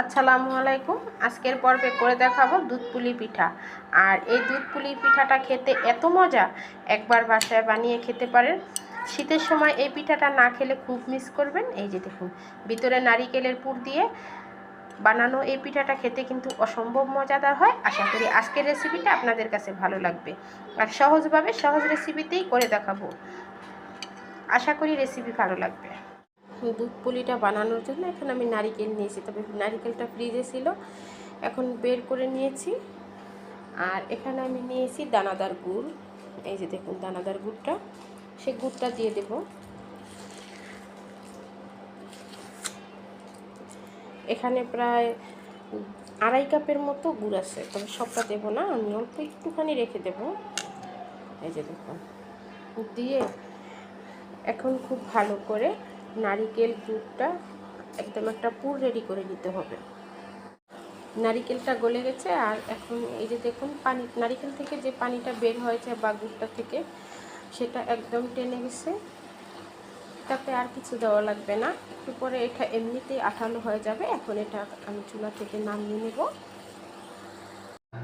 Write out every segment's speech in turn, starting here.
আসসালামু আলাইকুম। আজকের পর্বে করে দেখাবো দুধ পুলি পিঠা। আর এই দুধ পুলি পিঠাটা খেতে এত মজা, একবার বাসায় বানিয়ে খেতে পারেন। শীতের সময় এই পিঠাটা না খেলে খুব মিস করবেন। এই যে দেখুন, ভিতরে নারিকেলের পুর দিয়ে বানানো এই পিঠাটা খেতে কিন্তু অসম্ভব মজাদার হয়। আশা করি আজকের রেসিপিটা আপনাদের কাছে ভালো লাগবে। আর সহজভাবে সহজ রেসিপিতেই করে দেখাবো। আশা করি রেসিপি ভালো লাগবে। দুধ পুলিটা বানানোর জন্য এখন আমি নারিকেল নিয়েছি। তবে নারিকেলটা ফ্রিজে ছিল, এখন বের করে নিয়েছি। আর এখানে আমি নিয়েছি দানাদার গুড়। এই যে দেখুন দানাদার গুড়টা সে গুড়টা দিয়ে দেব। এখানে প্রায় আড়াই কাপের মতো গুড় আছে, তবে সবটা দেবো না, আমি অল্প একটুখানি রেখে দেব। এই যে দেখুন, দিয়ে এখন খুব ভালো করে নারিকেল দুধটা একদম একটা পুর রেডি করে নিতে হবে। নারিকেলটা গলে গেছে আর এখন এই যে দেখুন, পানি, নারিকেল থেকে যে পানিটা বের হয়েছে বা গুড়টা থেকে, সেটা একদম টেনে গেছে তাতে আর কিছু দেওয়া লাগবে না। একটু পরে এটা এমনিতেই আঠালো হয়ে যাবে। এখন এটা আমি চুলা থেকে নামিয়ে নেব।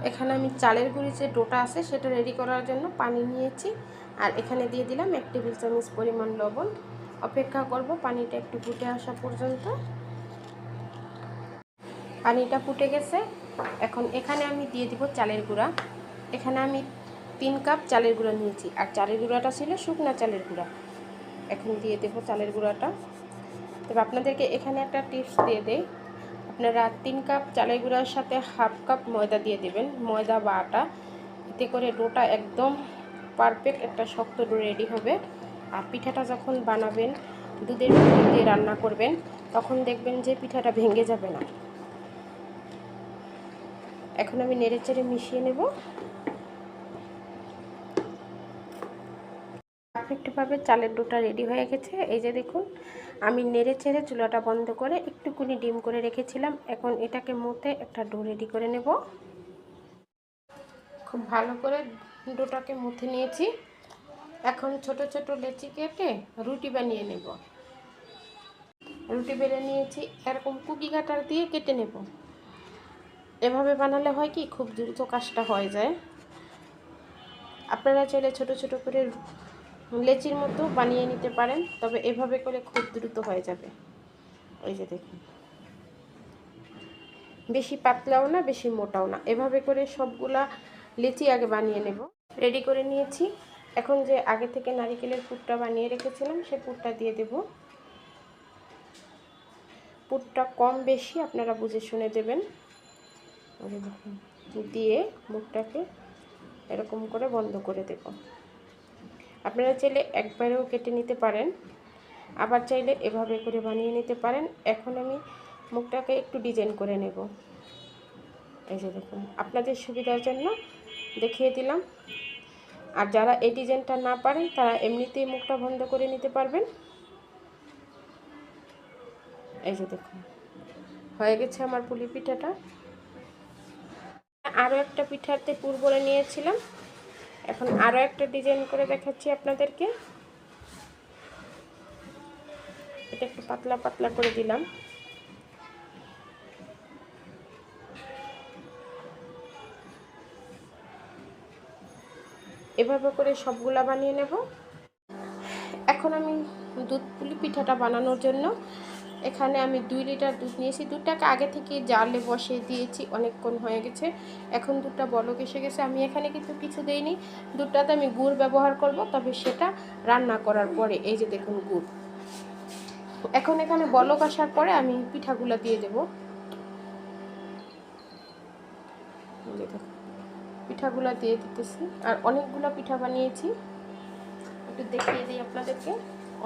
এখানে আমি চালের গুঁড়ি যে ডোটা আছে, সেটা রেডি করার জন্য পানি নিয়েছি। আর এখানে দিয়ে দিলাম এক টেবিল চামচ পরিমাণ লবণ। অপেক্ষা করব, পানিটা একটু ফুটে আসা পর্যন্ত। পানিটা ফুটে গেছে। এখন এখানে আমি দিয়ে দিব চালের গুঁড়া। এখানে আমি তিন কাপ চালের গুঁড়া নিয়েছি। আর চালের গুঁড়াটা ছিল শুকনা চালের গুঁড়া। এখন দিয়ে দেবো চালের গুঁড়াটা। তবে আপনাদেরকে এখানে একটা টিপস দিয়ে দেই। আপনারা তিন কাপ চালের গুঁড়ার সাথে হাফ কাপ ময়দা দিয়ে দেবেন। ময়দা বা আটা। এতে করে ডোটা একদম পারফেক্ট, একটা শক্ত ডো রেডি হবে। পিঠাটা যখন বানাবেন, দুধের দিয়ে রান্না করবেন, তখন দেখবেন যে পিঠাটা ভেঙে যাবে না। এখন আমি নেড়ে চেড়ে মিশিয়ে নেব। পারফেক্টভাবে চালের ডোটা রেডি হয়ে গেছে। এই যে দেখুন, আমি নেড়ে চেড়ে চুলাটা বন্ধ করে একটুকুনি ডিম করে রেখেছিলাম। এখন এটাকে মতে একটা ডো রেডি করে নেব। খুব ভালো করে ডোটাকে মুথে নিয়েছি। এখন ছোট ছোট লেচি কেটে রুটি বানিয়ে নেব। রুটি বেড়ে নিয়েছি, এরকম কুকি কাটার দিয়ে কেটে নেব। এভাবে বানালে হয় কি, খুব দ্রুত কাজটা হয়ে যায়। আপনারা চাইলে ছোট ছোট করে লেচির মতো বানিয়ে নিতে পারেন, তবে এভাবে করে খুব দ্রুত হয়ে যাবে। ওই যে দেখুন। বেশি পাতলাও না, বেশি মোটাও না। এভাবে করে সবগুলা লেচি আগে বানিয়ে নেব। রেডি করে নিয়েছি। এখন যে আগে থেকে নারিকেলের পুরটা বানিয়ে রেখেছিলাম, সে পুরটা দিয়ে দেব। পুরটা কম বেশি আপনারা বুঝে শুনে দেবেন। দিয়ে মুখটাকে এরকম করে বন্ধ করে দেব। আপনারা চাইলে একবারেও কেটে নিতে পারেন, আবার চাইলে এভাবে করে বানিয়ে নিতে পারেন। এখন আমি মুখটাকে একটু ডিজাইন করে নেব। এই যে দেখুন, আপনাদের সুবিধার জন্য দেখিয়ে দিলাম। আর যারা এই ডিজাইনটা না পারেন, তারা এমনিতেই মুখটা বন্ধ করে নিতে পারবেন। এই যে দেখুন, হয়ে গেছে আমার পুলি পিঠাটা। আরও একটা পিঠাতে পুর বলে নিয়েছিলাম। এখন আরও একটা ডিজাইন করে দেখাচ্ছি আপনাদেরকে। এটা একটু পাতলা পাতলা করে দিলাম। এভাবে করে সবগুলা বানিয়ে নেব। এখন আমি দুধ পুলি পিঠাটা বানানোর জন্য এখানে আমি দুই লিটার দুধ নিয়েছি। দুধটাকে আগে থেকে জালে বসিয়ে দিয়েছি, অনেকক্ষণ হয়ে গেছে। এখন দুধটা বলক এসে গেছে। আমি এখানে কিন্তু কিছু দেইনি। দুধটাতে আমি গুড় ব্যবহার করব, তবে সেটা রান্না করার পরে, এই যে দেখুন গুড়। এখন এখানে বলক আসার পরে আমি পিঠাগুলো দিয়ে দেব। পিঠাগুলো দিয়ে দিতেছি। আর অনেকগুলো পিঠা বানিয়েছি। একটু দেখিয়ে দিই আপনাদেরকে।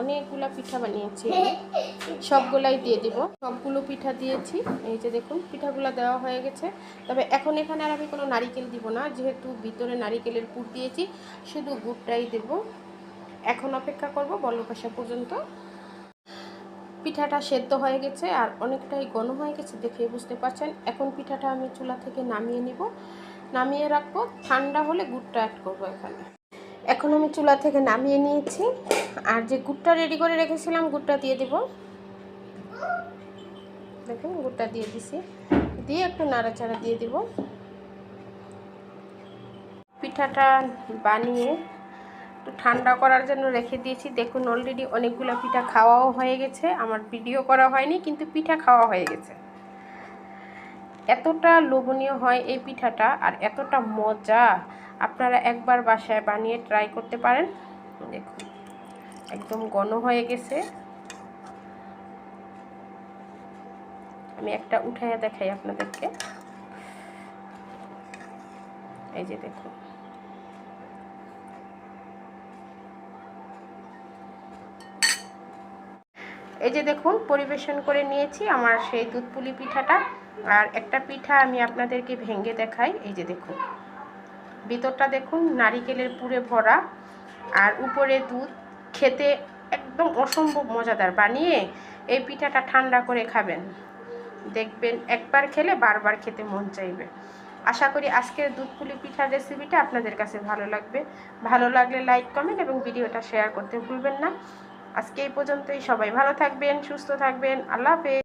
অনেকগুলো পিঠা বানিয়েছি। সবগুলাই দিয়ে দিব। সবগুলো পিঠা দিয়েছি। এই যে দেখুন, পিঠাগুলো দেওয়া হয়ে গেছে। তবে এখন এখানে আর আমি কোনো নারিকেল দিব না। যেহেতু ভিতরে নারিকেলের পুর দিয়েছি, শুধু গুড়টাই দেব। এখন অপেক্ষা করব বলক আসা পর্যন্ত। পিঠাটা সেদ্ধ হয়ে গেছে আর অনেকটাই ঘন হয়ে গেছে দেখে বুঝতে পারছেন। এখন পিঠাটা আমি চুলা থেকে নামিয়ে নিব। নামিয়ে রাখব। ঠান্ডা হলে গুড়টা অ্যাড করব এখানে। এখন আমি চুলা থেকে নামিয়ে নিয়েছি। আর যে গুড়টা রেডি করে রেখেছিলাম, গুড়টা দিয়ে দেব। দেখুন, গুড়টা দিয়ে দিছি। দিয়ে একটু নাড়াচাড়া দিয়ে দিব। পিঠাটা বানিয়ে একটু ঠান্ডা করার জন্য রেখে দিয়েছি। দেখুন অলরেডি অনেকগুলো পিঠা খাওয়াও হয়ে গেছে। আমার ভিডিও করা হয়নি, কিন্তু পিঠা খাওয়া হয়ে গেছে। এতটা লোভনীয় হয় এই পিঠাটা আর এতটা মজা। আপনারা একবার বাসায় বানিয়ে ট্রাই করতে পারেন। দেখুন, একদম ঘন হয়ে গেছে। আমি একটা উঠাইয়া দেখাই আপনাদেরকে। এই যে দেখুন। এই যে দেখুন, পরিবেশন করে নিয়েছি আমার সেই দুধ পুলি পিঠাটা। আর একটা পিঠা আমি আপনাদেরকে ভেঙে দেখাই, এই যে দেখুন। ভিতরটা দেখুন, নারিকেলের পুরে ভরা, আর উপরে দুধ, খেতে একদম অসম্ভব মজাদার। বানিয়ে এই পিঠাটা ঠান্ডা করে খাবেন। দেখবেন একবার খেলে বারবার খেতে মন চাইবে। আশা করি আজকের দুধ পুলি পিঠার রেসিপিটা আপনাদের কাছে ভালো লাগবে। ভালো লাগলে লাইক কমেন্ট এবং ভিডিওটা শেয়ার করতে ভুলবেন না। আজকে এই পর্যন্তই। সবাই ভালো থাকবেন, সুস্থ থাকবেন। আল্লাহ হাফেজ।